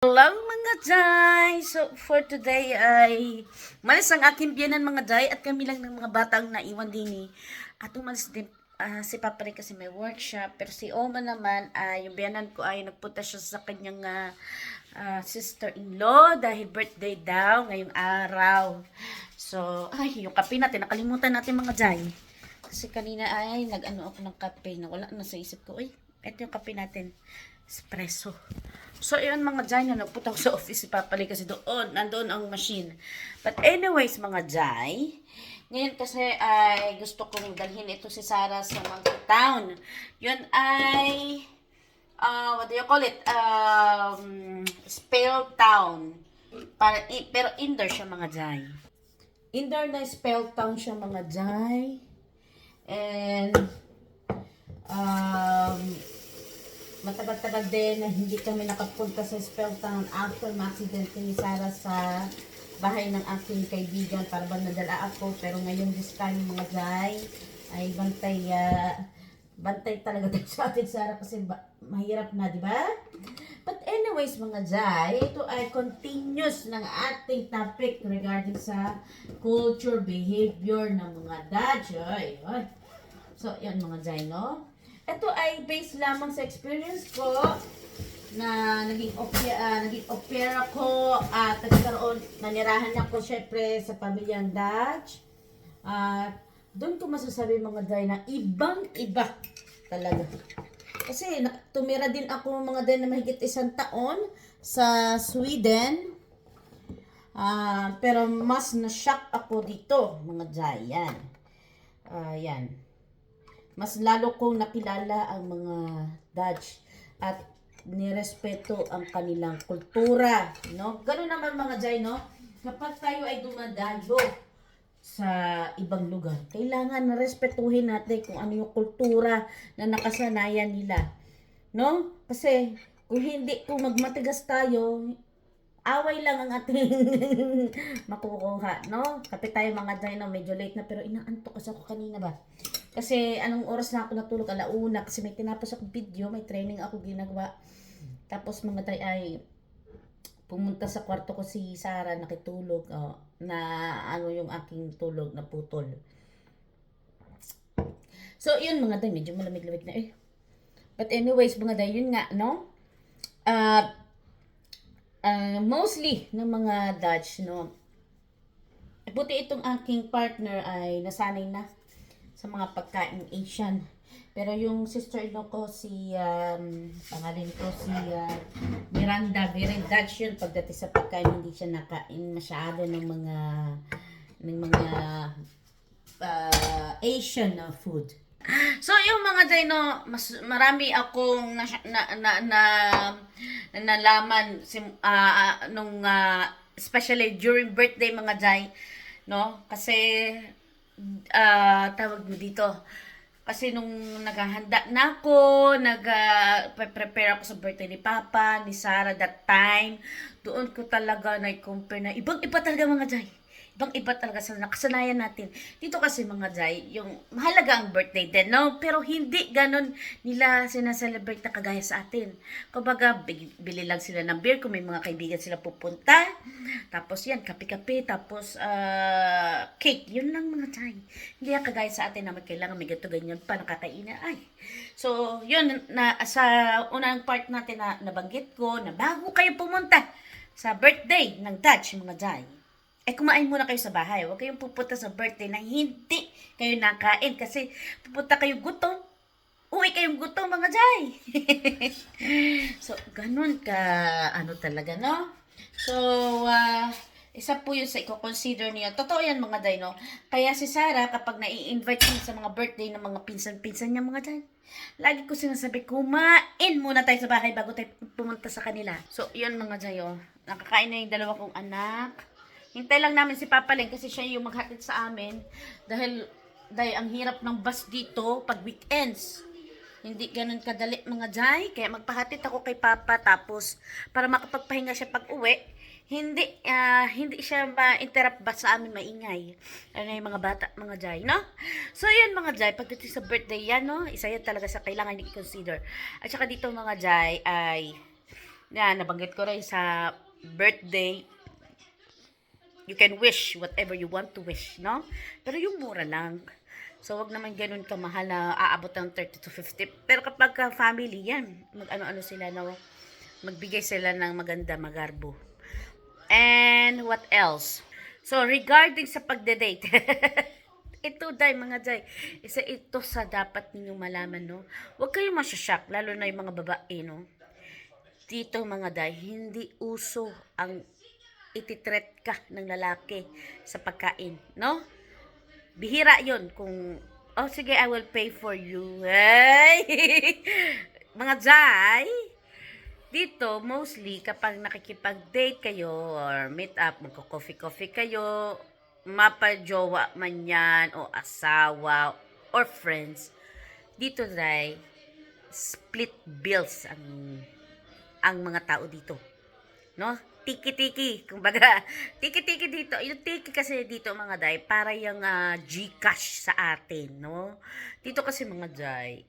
Hello mga Jai! So for today ay malis ang aking biyanan mga Jai at kami lang ng mga batang naiwan din eh. At umalis din ah, si Papa rin kasi may workshop pero si Oma naman ay yung biyanan ko ay nagpunta siya sa kanyang ah, sister-in-law dahil birthday daw ngayong araw. So ay yung kape natin nakalimutan natin mga Jai. Kasi kanina ay nag-ano ako ng kape na wala na sa isip ko. Uy, ito yung kape natin. Espresso. So, yun mga Jai na nagpunta sa office si Papali kasi doon, nandoon ang machine. But anyways, mga Jai, ngayon kasi ay gusto kong dalhin ito si Sarah sa Monkey Town. Yun ay, uh, what do you call it? Um, Spell Town. Para, pero indoor siya mga Jai. Indoor na Spell Town siya mga Jai. And, um, matagal-tagal din na hindi kami nakapunta sa Spelltown after ma-accident ni Sarah sa bahay ng aking kaibigan para ba nadala ako pero ngayon this time mga Jai ay bantay ah, bantay talaga tayo sa atin Sarah kasi mahirap na di ba? But anyways mga Jai, ito ay continuous ng ating topic regarding sa culture behavior ng mga ay. So, yan mga Jai, no? Ito ay based lamang sa experience ko na naging opera, ah, naging opera ko at nagkaroon, nanirahan ako syempre sa pamilyang Dutch. At doon ko masasabi mga Jai na ibang iba talaga. Kasi na, tumira din ako mga Jai na mahigit isang taon sa Sweden. Ah, pero mas na-shock ako dito, mga Jai. Yan. Ah, yan mas lalo kong nakilala ang mga Dutch at nirespeto ang kanilang kultura, no? Ganun naman mga Jai, no? Kapag tayo ay dumadayo sa ibang lugar, kailangan na respetuhin natin kung ano yung kultura na nakasanayan nila. No? Kasi kung hindi, kung magmatigas tayo, away lang ang ating makukuha, no? Kapit tayo mga Jai, no? Medyo late na, pero inaantok kasi ako kanina ba? Kasi anong oras na ako natulog? Alauna. Kasi may tinapos akong video, may training ako ginagawa. Tapos mga tay ay pumunta sa kwarto ko si Sarah nakitulog oh, na ano yung aking tulog na putol. So, yun mga day, medyo malamig-lamig na eh. But anyways, mga day, yun nga, no? Uh, uh, mostly ng mga Dutch, no? Buti itong aking partner ay nasanay na sa mga pagkain Asian. Pero yung sister-in-law ko, si, um, pangalan ko, si uh, Miranda, very Dutch yun. Pagdating sa pagkain, hindi siya nakain masyado ng mga, ng mga uh, Asian na food. So, yung mga dino, mas marami akong na, na, na, na, na nalaman sim, ah, nung, ah, especially during birthday mga Jai, no? Kasi, ah tawag mo dito, kasi nung naghahanda na ako, nag-prepare ako sa birthday ni Papa, ni Sarah that time, doon ko talaga na-compare na ibang-iba talaga mga Jai. Ibang-iba talaga sa nakasanayan natin. Dito kasi mga Jai, yung mahalaga ang birthday din, no? Pero hindi ganon nila sinaselebrate na kagaya sa atin. Kumbaga, bili lang sila ng beer kung may mga kaibigan sila pupunta. Tapos yan, kape-kape, tapos ah, cake. Yun lang mga Jai. Hindi kagaya sa atin na kailangan may gato ganyan pa nakakainan. Ay. So, yun, na, sa unang part natin na nabanggit ko, na bago kayo pumunta sa birthday ng Dutch, mga Jai, eh kumain muna kayo sa bahay. Huwag kayong pupunta sa birthday na hindi kayo nakain kasi pupunta kayo gutom. Uwi kayong gutom mga Jai. so, ganun ka, ano talaga, no? So, ah, isa po yun sa i-consider niyo. Totoo yan mga Jai, no? Kaya si Sarah, kapag nai-invite niya sa mga birthday ng mga pinsan-pinsan niya mga Jai, lagi ko sinasabi, kumain muna tayo sa bahay bago tayo pumunta sa kanila. So, yun mga Jai, oh. Nakakain na yung dalawa kong anak. Hintay lang namin si Papa Len kasi siya yung maghatid sa amin. Dahil, dahil ang hirap ng bus dito pag weekends. Hindi ganun kadali mga Jai. Kaya magpahatid ako kay Papa tapos para makapagpahinga siya pag uwi. Hindi, ah, hindi siya ma-interrupt ba sa amin maingay. Ano yung mga bata, mga Jai, no? So, yun mga Jai, pagdating sa birthday yan, no? Isa yan talaga sa kailangan i-consider. At saka dito mga Jai ay Yan, nabanggit ko rin sa birthday. You can wish whatever you want to wish, no? Pero yung mura lang. So, wag naman ganun kamahal na aabot ng 30 to 50. Pero kapag ka family, yan. Mag-ano-ano sila, no? Magbigay sila ng maganda, magarbo. And what else? So, regarding sa pagde-date. ito, day, mga day. Isa ito sa dapat ninyong malaman, no? Huwag kayong masyashock, lalo na yung mga babae, no? Dito, mga day, hindi uso ang ititret ka ng lalaki sa pagkain, no? Bihira yon kung, oh, sige, I will pay for you. Hey! mga day, dito, mostly, kapag nakikipag-date kayo or meet up, magko-coffee-coffee kayo, mapajowa man yan, o asawa, or friends, dito, dai, split bills ang ang mga tao dito. No? Tiki-tiki. Kumbaga, tiki-tiki dito. Yung tiki kasi dito mga day, para yung ah, Gcash sa atin, no? Dito kasi mga day,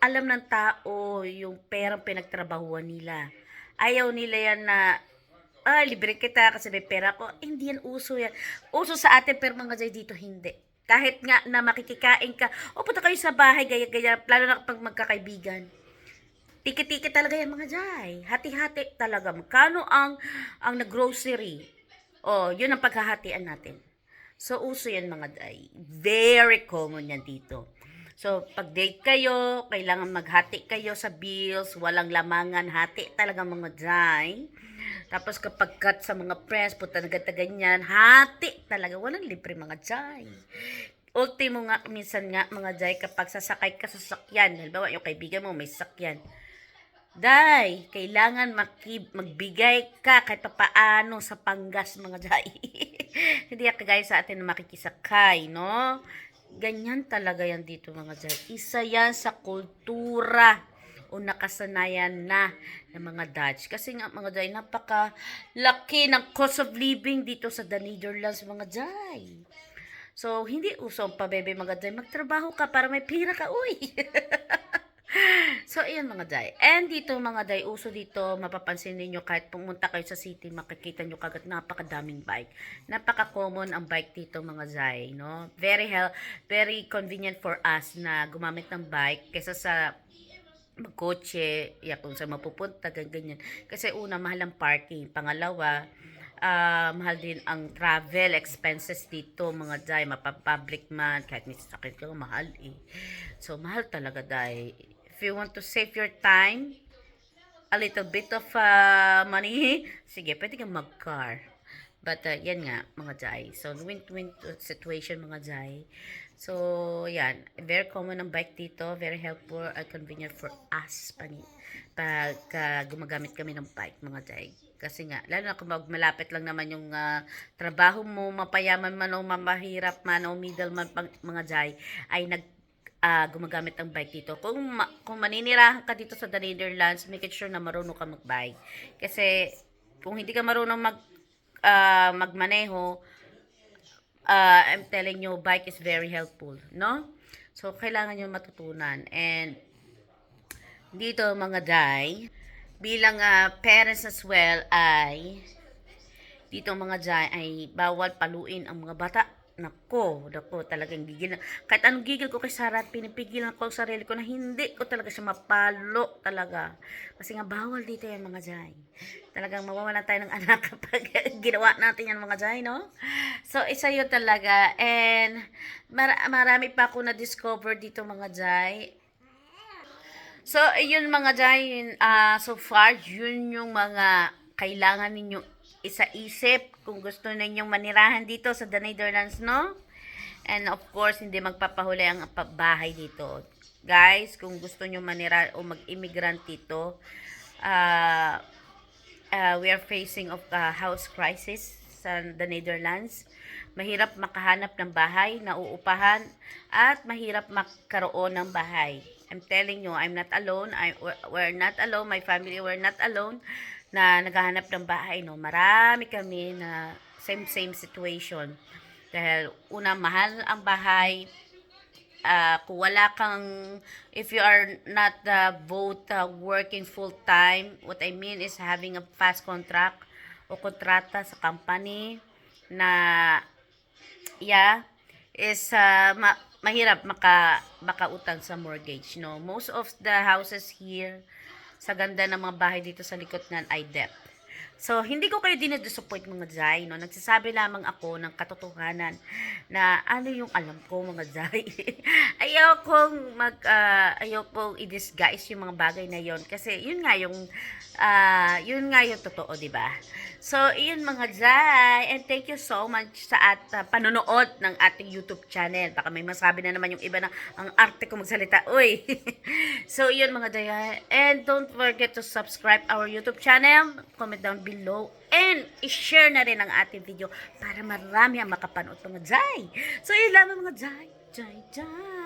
alam ng tao yung perang pinagtrabahuan nila. Ayaw nila yan na, ah, libre kita kasi may pera ko. Eh, hindi yan uso yan. Uso sa atin, pero mga day dito hindi. Kahit nga na makikikain ka, o punta kayo sa bahay, gaya-gaya, lalo na kapag magkakaibigan. Tiki-tiki talaga yan mga jay. Hati-hati talaga. Magkano ang, ang nag-grocery? O, yun ang paghahatian natin. So, uso yan mga day. Very common yan dito. So, pag date kayo, kailangan maghati kayo sa bills, walang lamangan, hati talaga mga day. Tapos kapag cut sa mga friends, puta na ganyan, hati talaga. Walang libre mga jay. Ultimo nga, minsan nga mga jay, kapag sasakay ka sa sakyan, halimbawa yung kaibigan mo may sakyan, Day, kailangan magbigay ka kahit papaano sa panggas mga day. Hindi ka kagaya sa atin makikisakay, no? Ganyan talaga yan dito mga day. Isa yan sa kultura o nakasanayan na ng mga Dutch. Kasi nga mga day, napaka laki ng cost of living dito sa the Netherlands mga day. So, hindi uso ang pabebe mga day. Magtrabaho ka para may pira ka, uy. So, ayan mga day. And dito mga day, uso dito, mapapansin ninyo kahit pumunta kayo sa city, makikita nyo kagad napakadaming bike. Napaka-common ang bike dito mga day, no? Very hell, very convenient for us na gumamit ng bike kaysa sa magkotse, ya kung saan mapupunta, ganyan. Kasi una, mahal ang parking. Pangalawa, ah, mahal din ang travel expenses dito, mga day, mapapublic man, kahit may sakit ka, mahal eh. So, mahal talaga, day. If you want to save your time, a little bit of uh, money, sige, pwede kang mag-car. But, uh, yan nga, mga jay. So, win-win situation, mga jay. So, yan. Very common ang bike dito. Very helpful and convenient for us. Pag uh, gumagamit kami ng bike, mga jay. Kasi nga, lalo na kung malapit lang naman yung trabaho mo, mapayaman man o mamahirap man o middle man, pang- mga jay, ay nag ah, gumagamit ng bike dito. Kung, ma- kung maninirahan ka dito sa the Netherlands, make sure na marunong ka mag-bike. Kasi, kung hindi ka marunong mag, ah, magmaneho, ah, I'm telling you, bike is very helpful, no? So, kailangan nyo matutunan. And, dito mga day, bilang ah, parents as well, ay, dito mga day, ay bawal paluin ang mga bata. Nako, nako, talagang gigil na. Kahit anong gigil ko kay Sarah, pinipigilan ko ang sarili ko na hindi ko talaga siya mapalo talaga. Kasi nga bawal dito yan mga jay. Talagang mawawalan tayo ng anak kapag ginawa natin yan mga jay, no? So, isa yun talaga. And mar- marami pa ako na-discover dito mga jay. So, ayun mga jay, yun, ah, so far, yun yung mga kailangan ninyong isa-isip kung gusto ninyong manirahan dito sa The Netherlands, no? And of course, hindi magpapahuli ang bahay dito. Guys, kung gusto nyo manira o mag-immigrant dito, ah, ah, we are facing of a house crisis sa the Netherlands. Mahirap makahanap ng bahay na uupahan at mahirap magkaroon ng bahay. I'm telling you, I'm not alone. I, we're not alone. My family, we're not alone na naghahanap ng bahay. No? Marami kami na same-same situation. Dahil una, mahal ang bahay. ah, kung wala kang, if you are not uh, both uh, working full time, what I mean is having a fast contract o kontrata sa company na, yeah, is uh, ma- mahirap maka makautang sa mortgage, no? Most of the houses here sa ganda ng mga bahay dito sa likod ng debt. So, hindi ko kayo dinadisappoint mga Zay, no? Nagsasabi lamang ako ng katotohanan na ano yung alam ko mga Zay. ayokong mag, uh, ayokong i-disguise yung mga bagay na yon Kasi yun nga yung, ah, yun nga yung totoo, di ba? So, iyon mga Zay. And thank you so much sa at uh, panonood ng ating YouTube channel. Baka may masabi na naman yung iba na ang arte ko magsalita. Uy! so, iyon mga Zay. And don't forget to subscribe our YouTube channel. Comment down below. And i-share na rin ang ating video para marami ang makapanood mga Zay. So, yun lamang mga Zay. Zay, Zay.